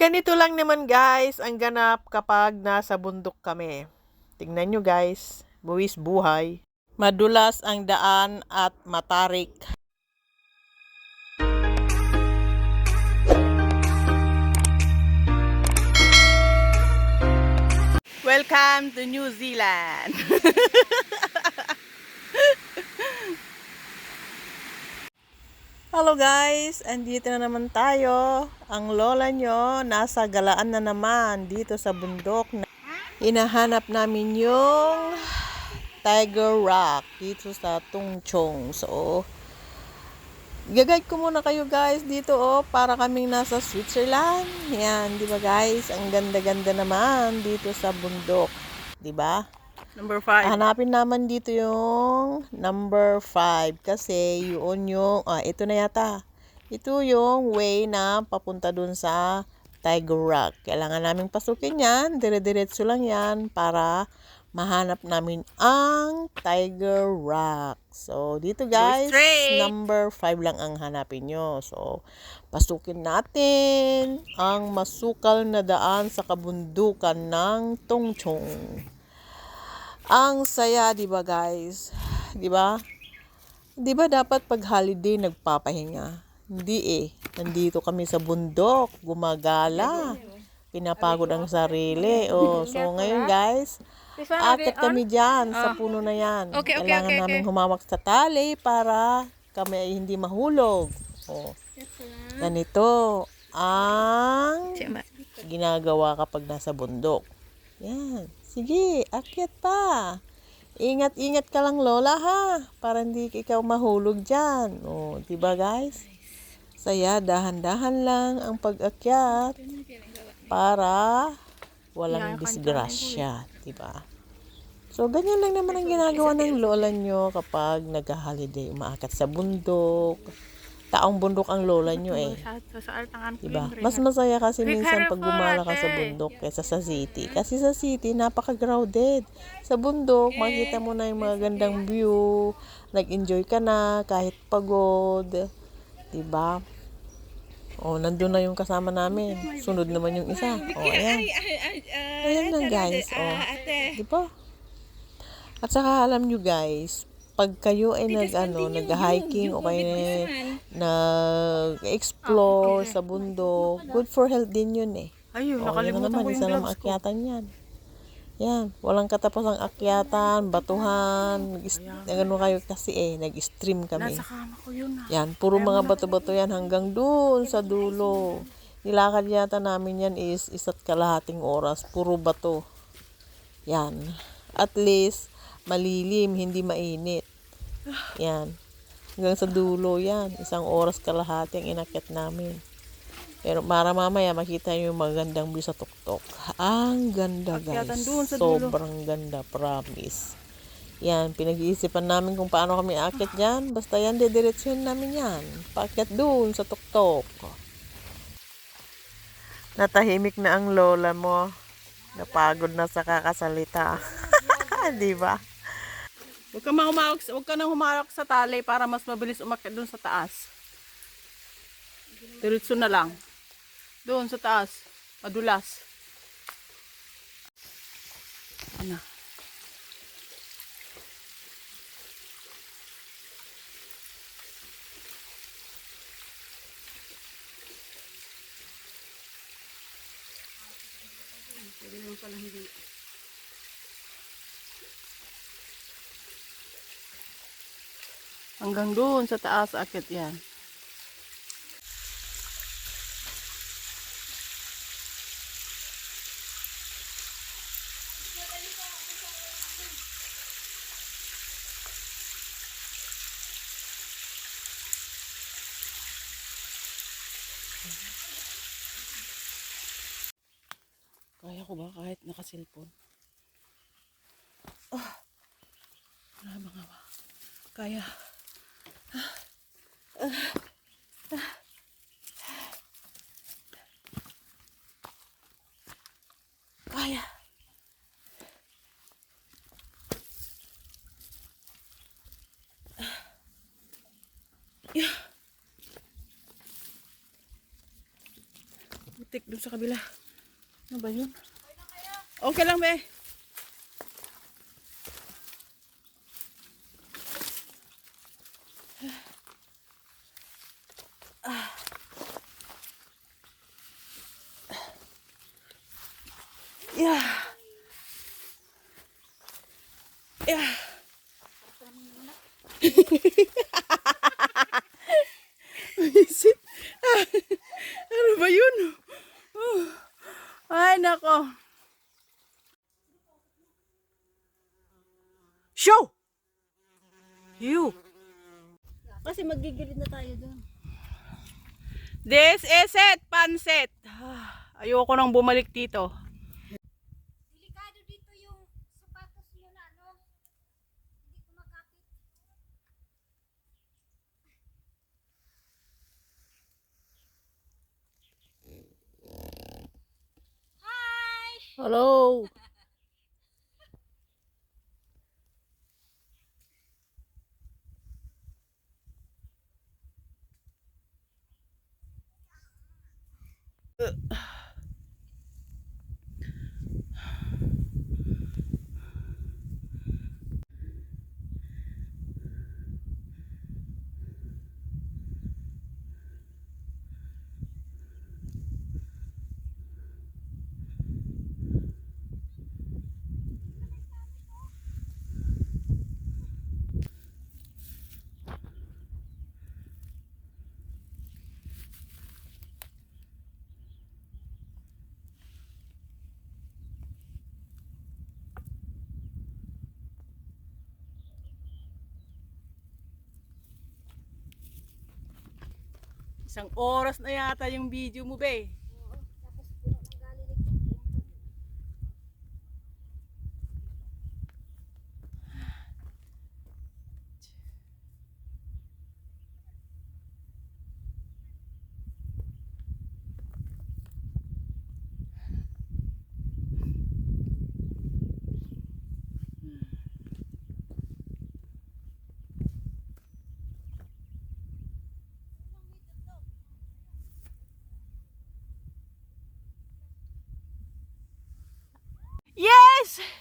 Ganito lang naman guys ang ganap kapag nasa bundok kami. Tingnan nyo guys, buwis buhay. Madulas ang daan at matarik. Welcome to New Zealand. Hello guys, andito na naman tayo. Ang lola nyo nasa galaan na naman dito sa bundok. Hinahanap namin yung Tiger Rock dito sa Tungchong. So, gagayad ko muna kayo guys dito oh, para kaming nasa Switzerland. Yan, di ba guys? Ang ganda-ganda naman dito sa bundok. Di ba? Number five. Hanapin naman dito yung number 5 kasi yun yung, ah, ito na yata. Ito yung way na papunta dun sa Tiger Rock. Kailangan namin pasukin yan. Dire-diretso lang yan para mahanap namin ang Tiger Rock. So, dito guys, number 5 lang ang hanapin nyo. So, pasukin natin ang masukal na daan sa kabundukan ng Tongchong. Ang saya, 'di ba, guys? 'Di ba? 'Di ba dapat pag holiday nagpapahinga? Hindi eh. Nandito kami sa bundok, gumagala. Pinapagod ang sarili. Oh, so ngayon, guys, akit kami diyan sa puno na 'yan. Okay, okay, Kailangan okay, namin humawak sa tali para kami ay hindi mahulog. Oh. Ganito ang ginagawa kapag nasa bundok. Yan. Sige, akyat pa. Ingat-ingat ka lang, Lola, ha? Para hindi ka ikaw mahulog dyan. O, di ba guys? Saya, dahan-dahan lang ang pag-akyat para walang disgrasya, di ba? So, ganyan lang naman ang ginagawa ng lola nyo kapag nag-holiday, umaakat sa bundok. Taong bundok ang lola nyo eh. Diba? Mas masaya kasi minsan pag gumala ka sa bundok kaysa sa city. Kasi sa city, napaka-crowded. Sa bundok, makita mo na yung mga gandang view. Nag-enjoy ka na kahit pagod. Diba? O, nandun na yung kasama namin. Sunod naman yung isa. O, ayan. Ayan lang guys. O, diba? At saka alam nyo guys, pag kayo ay nag ano, nag-hiking o kayo nag-explore sa bundok, good for health din yun eh. Ayun, O, yun na nakalimutan naman, ko isa yung lang gloves ko. akyatan yan. Yan, walang katapos ang akyatan, batuhan, ano kayo kasi eh, nag-stream kami. Nasa kama ko yun ah. Yan, puro mga bato-bato yan hanggang doon sa dulo. Nilakad yata namin yan is isa't kalahating oras, puro bato. Yan. At least, malilim, hindi mainit. Yan. Hanggang sa dulo yan. Isang oras kalahati ang inakyat namin. Pero para mamaya makita nyo yung magandang view sa tuktok. Ang ganda guys. Sobrang ganda, promise. Yan, pinag-iisipan namin kung paano kami akyat dyan. Basta yan, didiretsyon namin yan. Paakyat doon sa tuktok. Natahimik na ang lola mo. Napagod na sa kakasalita. Di ba? Huwag ka, humawak, huwag ka nang humawak sa tali para mas mabilis umakyat doon sa taas. Diretso na lang. Doon sa taas. Madulas. Ano? Pwede naman pala hindi. Hanggang doon sa taas akit yan. Kaya ko ba kahit nakasilpon? Ah, wala mga kaya. Kaya. Putik dun sa kabila. Ano ba yun? Lang, be. Nako. Show! You. Kasi magigilid na tayo doon. This is it, pansit. Ah, Ayoko nang bumalik dito. Delikado dito yung sapatos mo na ano. Hindi ko makapit. Hi! Hello. Isang oras na yata yung video mo, be. Yes!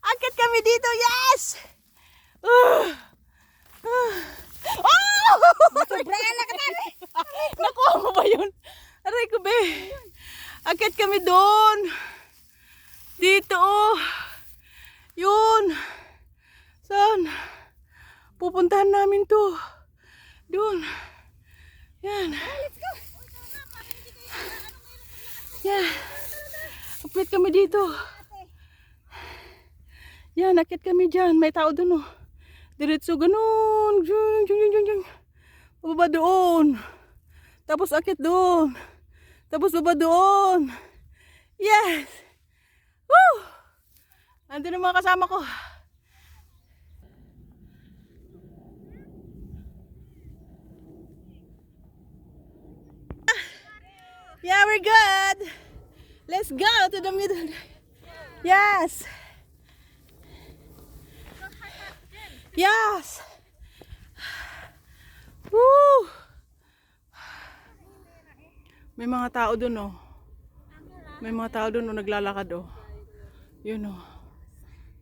Akit kami dito, yes! Uh! Uh! Oh! Sobrang na ka Nakuha mo ba yun? Aray ko, be. Akit kami doon. Dito, oh. Yun. Saan? Pupuntahan namin to. Doon. Yan. Let's go! Yan. Akit kami dito. Yan, akit kami dyan. May tao doon, oh. Diretso ganun. Dyan, dyan, dyan, dyan. Bababa doon. Tapos akit doon. Tapos baba doon. Yes! Woo! Andun ang mga kasama ko. Yeah, we're good. Let's go to the middle. Yes. Yes. Woo! May mga tao doon, oh. May mga tao doon, oh, naglalakad, oh. Yun, oh.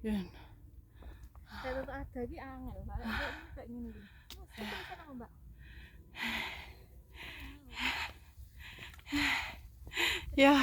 Yun. Pero ba tadi angal ba? Kayak gini. Sa lang ba? Yeah.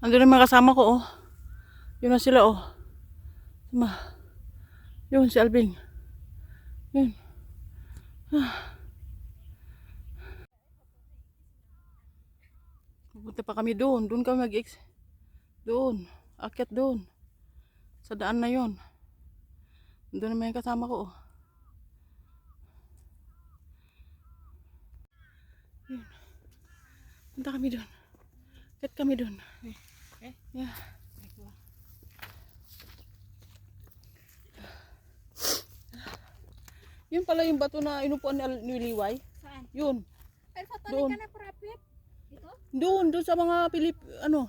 Andun na mga kasama ko, oh. Yun na sila, oh. Ma. Yun, si Alvin. Yun. Ah. Pupunta pa kami doon. Doon kami mag-ex. Doon. Akyat doon. Sa daan na yon. Doon naman yung kasama ko, oh. Yun. Punta kami doon. Akyat kami doon. Yeah. Yun pala yung bato na inupuan ni, Liway. Saan? Yun. Foto Doon. ka na profit. Dito? Doon, doon sa mga Pilip, ano.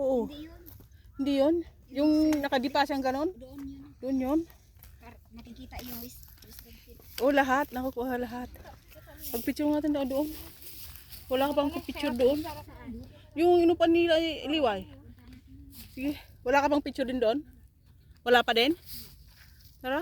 Oo. Hindi yun. Hindi yun. Yung nakadipa siyang ganon. Doon yun. Doon yun. Nakikita yung tip. Oo, lahat. Nakukuha lahat. Pag-picture natin daw doon. Wala ka bang picture doon? Saan? Yung inupan ni Li- Liway. Sige. Wala ka bang picture din doon? Wala pa din? Tara.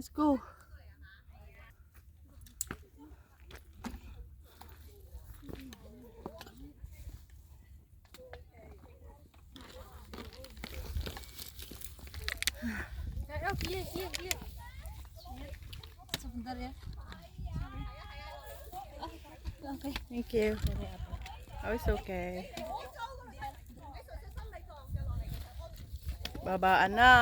Let's go. Oh, iya, iya, iya. Sebentar ya. Oke. Thank you. Oh, it's okay. Babaan na.